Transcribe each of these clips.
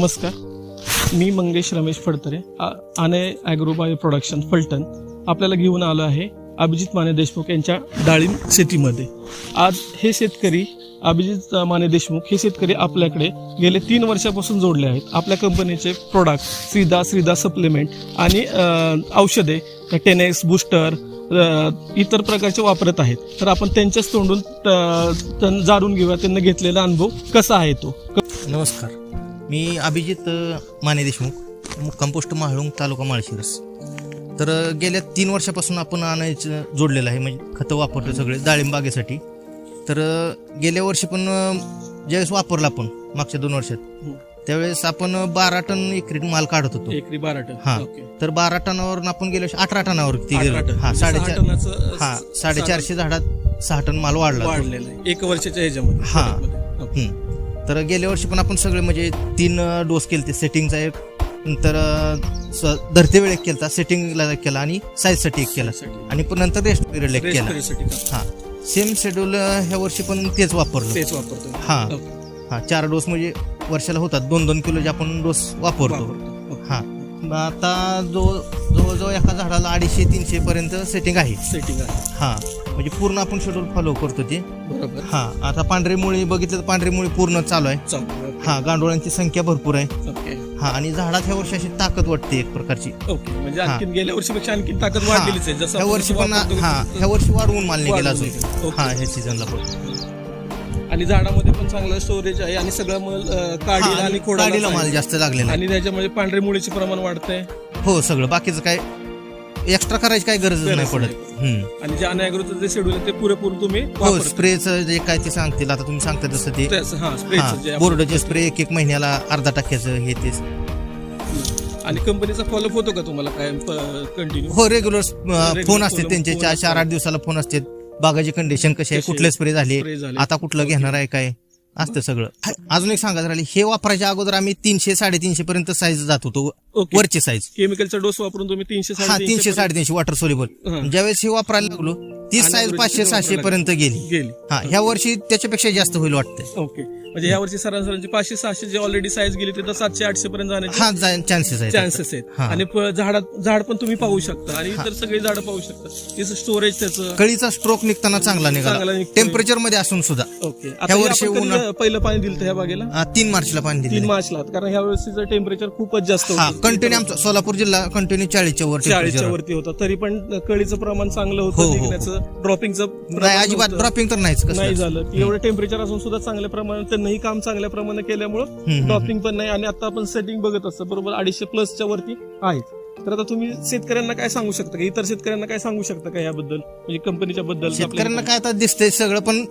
नमस्कार. मी मंगेश रमेश फडतरे आ- आने ॲग्रोबायो प्रोडक्शन फलटण. आपल्याला घेऊन आलो आहे अभिजित माने देशमुख यांच्या डाळिंब शेतीमध्ये. आज हे शेतकरी अभिजित माने देशमुख हे शेतकरी आपल्याकडे गेले तीन वर्षापासून जोडले आहेत. आपल्या कंपनीचे प्रोडक्ट श्रीदा श्रीदा सप्लिमेंट आणि औषधे टेनेक्स बूस्टर इतर प्रकारचे वापरत आहेत. तर आपण त्यांच्याच तोंडून त्यां- जाणून घेऊया. त्यांना घेतलेला अनुभव कसा आहे तो? नमस्कार. मी अभिजित माने देशमुख मुक्काम पोस्ट माहळुंग तालुका माळशिरस तर गेल्या तीन वर्षापासून आपण आणायचं जोडलेलं आहे म्हणजे खतं वापरतो सगळे डाळिंब बागेसाठी तर गेल्या वर्षी पण ज्यावेळेस वापरलं आपण मागच्या दोन वर्षात हं. त्यावेळेस आपण बारा टन एकरी माल काढत होतो एकरी बारा टन हा. तर बारा टनावर आपण गेल्या वर्षी अठरा टनावर ती अठरा गेलो टन. हा म्हणजे साडेचार हा साडेचारशे झाडात सहा टन माल वाढला. वाढलेलं एक वर्षाच्या ह्याच्यामध्ये हा. तर गेल्या वर्षी पण आपण सगळे म्हणजे तीन डोस केले ते सेटिंगचा एक नंतर स- धरते वेळ एक केला सेटिंगला एक केला आणि साईजसाठी एक केला. आणि पण नंतर रेस्ट पिरियड एक केला? हा. सेम शेड्यूल ह्या वर्षी पण तेच वापरलं. तेच वापरतो हा. हा चार डोस म्हणजे वर्षाला होतात. दोन दोन किलोचे आपण डोस वापरतो. आता जो जवळजवळ एका झाडाला अडीचशे तीनशे पर्यंत सेटिंग आहे. सेटिंग आहे. हा म्हणजे पूर्ण आपण शेड्यूल फॉलो करतो ते. बरोबर. हा आता पांढरी मुळी बघितलं तर पांढरी मुळी पूर्ण चालू आहे. हा गांडोळांची संख्या भरपूर आहे. ओके. हा आणि झाडात ह्या वर्षी अशी ताकद वाटते एक प्रकारची. ओके म्हणजे हा. आणखी गेल्या वर्षीपेक्षा आणखी ताकद हा. वाढलेलीच आहे. जसं ह्या आपण वर्षी पण वापरतो हा तसं- ह्या वर्षी वाढवून माल नाही गेला अजून. ओके. हा ह्या सीझनला पण. आणि झाडामध्ये पण चांगलं स्टोरेज आहे आणि सगळं मल काढीला हा, आणि काडीला. माल जास्त लागलेला आहे. आणि त्याच्यामध्ये पांढरे मुळीचे प्रमाण वाढतंय. हो सगळं. बाकीचं काय एक्स्ट्रा करायची काही गरज नाही गरज पडत. हम्म. आणि जे अनायग्रोचं जे शेड्यूल आहे ते पुरेपूर तुम्ही हो वापरता. स्प्रेचं जे काय ते सांगतील आता तुम्ही सांगता तसं ते. त्याचं- हा स्प्रेचं जे आपण- बोर्डचे स्प्रे एक एक महिन्याला अर्धा टक्क्याचं हे ते आणि कंपनीचा फॉलोअप होतो का तुम्हाला? काय कंटिन्यू हो रेग्युलर फोन असते follow- त्यांचे phone चार. चार आठ दिवसाला फोन असते बागाची कंडिशन कशी आहे? कशी आहे? कुठले स्प्रे झाले? Spray झाले. आता कुठलं घेणार आहे काय? असतं सगळं. अजून एक सांगायचं राहिले हे वापरायच्या अगोदर आम्ही तीनशे साडेतीनशे पर्यंत साईज जात होतो. ओके वरची साईज केमिकलचा डोस वापरून तुम्ही तीनशे हा साडेतीनशे तीनशे साडेतीनशे वॉटर सोल्युबल हा. ज्यावेळेस हे वापरायला लागलो ती आणि साईज पाचशे सहाशे वापरायला पर्यंत गेली. गेली. हा ह्या वर्षी त्याच्यापेक्षा जास्त होईल वाटतंय. ओके म्हणजे ह्या वर्षी सरासरी पाचशे सहाशे जे ऑलरेडी साईज गेली ते तर सातशे आठशे पर्यंत जाण्याचे हा चान्सेस आहे चान्सेस आहेत. हा. आणि प- झाडात झाड पण तुम्ही पाहू शकता आणि इतर सगळी झाडं पाहू शकता. तिचं स्टोरेज त्याचं. कळीचा स्ट्रोक निघताना चांगला निघाला. चांगला निघतोय. टेम्परेचरमध्ये असून सुद्धा. ओके. आता हे वर्षी आपण कधी उन्हा- पहिलं पाणी दिलं ह्या बागेला? आ, तीन मार्चला पाणी तीन दिले मार्चला. कारण ह्या वर्षीचं टेम्परेचर खूपच जास्त हा होतं. कंटिन्यू आमचा सोलापूर जिल्हा कंटिन्यू चाळीसच्या वर चाळीसच्या temperature. वरती होता. तरी पण कळीचं प्रमाण चांगलं हो, होतं. हो, हो. निघण्याचं ड्रॉपिंगचं नाही अजिबात ड्रॉपिंग तर नाहीच नाही झालं. एवढं टेम्परेचर असून सुद्धा चांगल्या प्रमाणात त्यांनाही काम चांगल्या प्रमाणे केल्यामुळं. ड्रॉपिंग पण नाही आणि आता आपण सेटिंग बघत असतो. बरोबर अडीचशे प्लसच्या वरती आहेत. तर आता तुम्ही शेतकऱ्यांना काय सांगू शकता का? इतर शेतकऱ्यांना काय सांगू शकता का याबद्दल? म्हणजे कंपनीच्या बद्दल शेतकऱ्यांना काय आता दिसतंय सगळं पण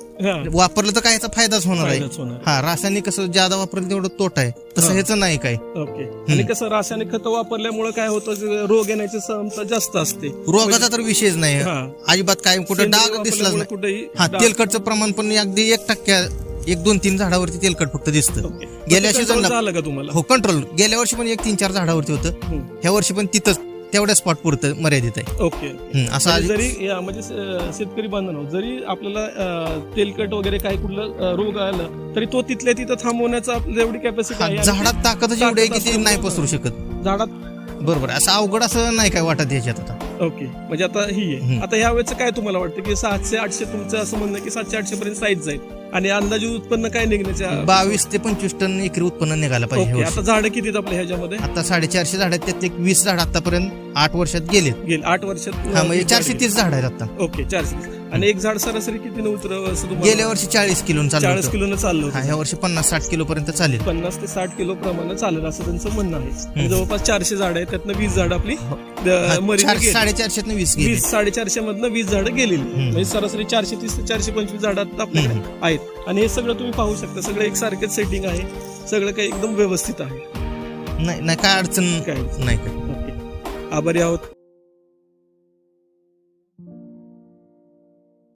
वापरलं तर काय याचा फायदाच होणार आहे. हा रासायनिक कसं ज्यादा वापरलं तेवढं तोट आहे. तसं. ह्याचं नाही काय. ओके. आणि कसं रासायनिक खतं वापरल्यामुळे काय होतं? रोग येण्याची क्षमता जास्त असते. रोगाचा तर विषयच नाही. हा. अजिबात काय कुठं डाग नाही. कुठेही हा तेलकटचं प्रमाण पण अगदी एक टक्क्या एक दोन तीन झाडावरती तेलकट फक्त दिसतं. गेल्या control सीझनला झालं का तुम्हाला? हो कंट्रोल गेल्या वर्षी पण एक तीन चार झाडावरती होतं. हम्म. ह्या वर्षी पण तिथंच तेवढ्या स्पॉट पुरतं मर्यादित आहे. ओके हम्म, असं म्हणजे आधी- जरी या म्हणजे श- शेतकरी बांधव जरी आपल्याला अं, तेलकट वगैरे काही कुठलं अं, रोग आलं तरी तो तिथल्या तिथं थांबवण्याचा आपल्याला एवढी कॅपॅसिटी हा, आहे झाडात ताकदच एवढी आहे की ते ताकद नाही असल्यामुळे- पसरू शकत. झाडात बरोबर असं अवघड असं नाही काय वाटत याच्यात आता. ओके म्हणजे आता ही आहे. हम्म. आता ह्या वेळेचं काय तुम्हाला वाटतं की सातशे आठशे तुमचं असं म्हणणं आहे की सातशे आठशे पर्यंत साईज जाईल? आणि अंदाजे उत्पन्न काय निघण्याच्या बावीस ते पंचवीस टन एकरी उत्पन्न निघायला पाहिजे ओके आता. झाडं किती आहेत आपल्या ह्याच्यामध्ये आता साडेचारशे झाड आहेत त्यातले एक वीस झाड आतापर्यंत आठ वर्षात गेलेत. गेल. आठ वर्षात हा म्हणजे चारशे झाडं तीस झाड आहेत आता. गेली. ओके चारशे आणि एक झाड सरासरी किती उतर असं तुम्हाला गेल्या वर्षी चाळीस किलो चाळीस होतं. किलोनं चाललं हा ह्या वर्षी पन्नास साठ किलो पर्यंत चालेल. पन्नास ते साठ किलो प्रमाणे चालेल असं त्यांचं म्हणणं आहे. आणि जवळपास चारशे झाड आहेत त्यातनं वीस झाड आपली हा, अं, मरीने चार- गेली. साडेचारशे वीस गेले. वीस साडेचारशे मधनं वीस झाडं गेलेली. म्हणजे सरासरी चारशे तीस ते चारशे पंचवीस झाडात आपल्याकडे आहेत. आणि हे सगळं तुम्ही पाहू शकता. सगळं एकसारखेच सेटिंग आहे. सगळं काही एकदम व्यवस्थित आहे. नाही नाही काय अडचण काय नाही काय. आभारी आहोत.